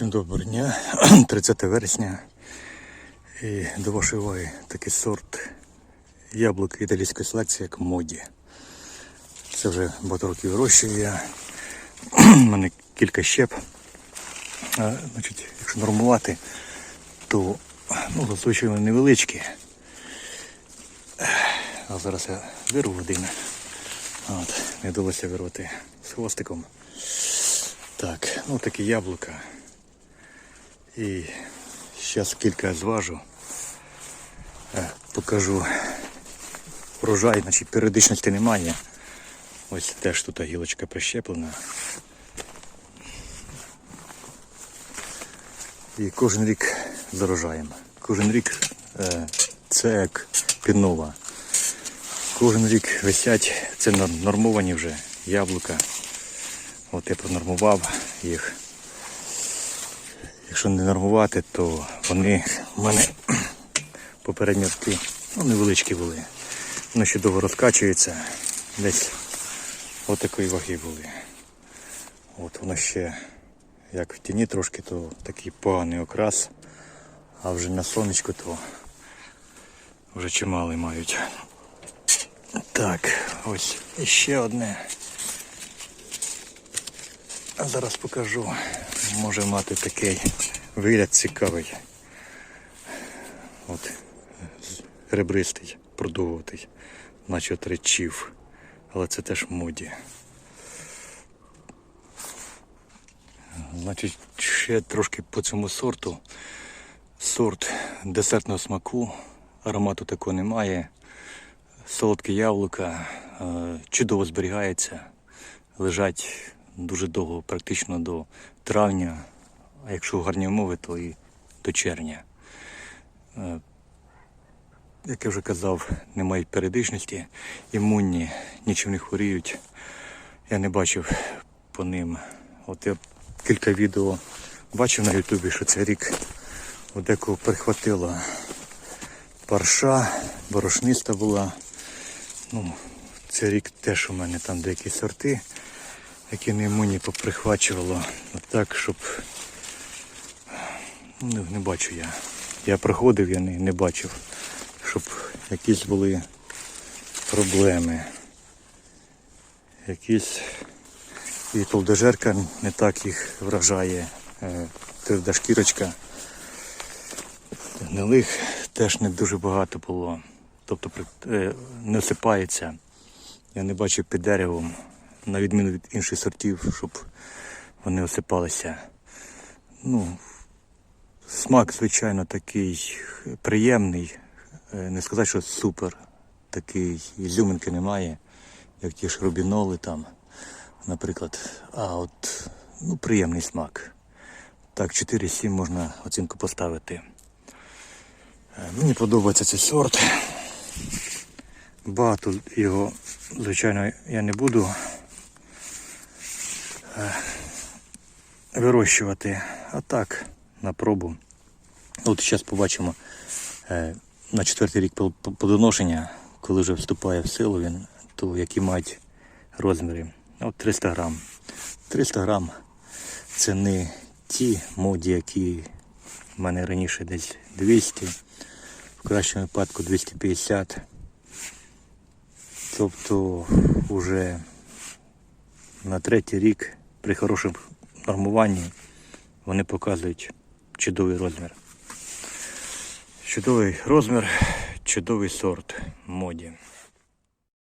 Всім доброго дня, 30 вересня. І до вашої уваги такий сорт яблук італійської селекції, як моді. Це вже багато років вирощую я. У мене кілька щеп. А, значить, якщо нормувати, то ну, зазвичай вони невеличкі. А зараз я вирву один. От, не вдалося вирвати з хвостиком. Так, ну такі яблука. І зараз кілька зважу. Е, Покажу врожай, значить періодичності немає. Ось теж тут гілочка прищеплена. І кожен рік зарожаємо. Кожен рік е, це як піднова. Кожен рік висять, це нормовані вже яблука. От я пронормував їх. Якщо не нормувати, то вони в мене попередні роки ну, невеличкі були. Вони ще довго розкачуються. Десь отакої ваги були. От воно ще як в тіні трошки, то такий поганий окрас, а вже на сонечку то вже чималий мають. Так, ось іще одне. Зараз покажу. Може мати такий вигляд цікавий. От ребристий, продовгуватий, наче от речів. Але це теж моді. Значить, ще трошки по цьому сорту. Сорт десертного смаку, аромату такого немає. Солодке яблука, е, чудово зберігається, лежать дуже довго, практично до травня, а якщо гарні умови, то і до червня. Е, Як я вже казав, не мають періодичності, імунні, нічим не хворіють. Я не бачив по ним. От я кілька відео бачив на Ютубі, що цей рік декого перехватила парша, борошниста була. Ну, цей рік теж у мене там деякі сорти, які не імунні поприхвачувало. От так, щоб не, не бачу я. Я проходив, я не, не бачив, щоб якісь були проблеми. Якісь і толдожерка не так їх вражає. е, Тверда шкірочка. Гнилих теж не дуже багато було. Тобто не осипається. Я не бачив під деревом, на відміну від інших сортів, щоб вони осипалися. Ну, смак, звичайно, такий приємний. Е, Не сказати, що супер. Такий ізюминки немає, як ті ж рубіноли там, наприклад. А от ну, приємний смак. Так, 4-7 можна оцінку поставити. Е, Мені подобається цей сорт. Багато його, звичайно, я не буду е, вирощувати. А так, на пробу. От зараз побачимо е, на четвертий рік пл- пл- плодоношення, коли вже вступає в силу він, то які мають розміри. От 300 грам. 300 грам це не ті моді, які в мене раніше десь 200, в кращому випадку 250. Тобто вже на третій рік при хорошому нормуванні вони показують чудовий розмір. Чудовий розмір, чудовий сорт моді.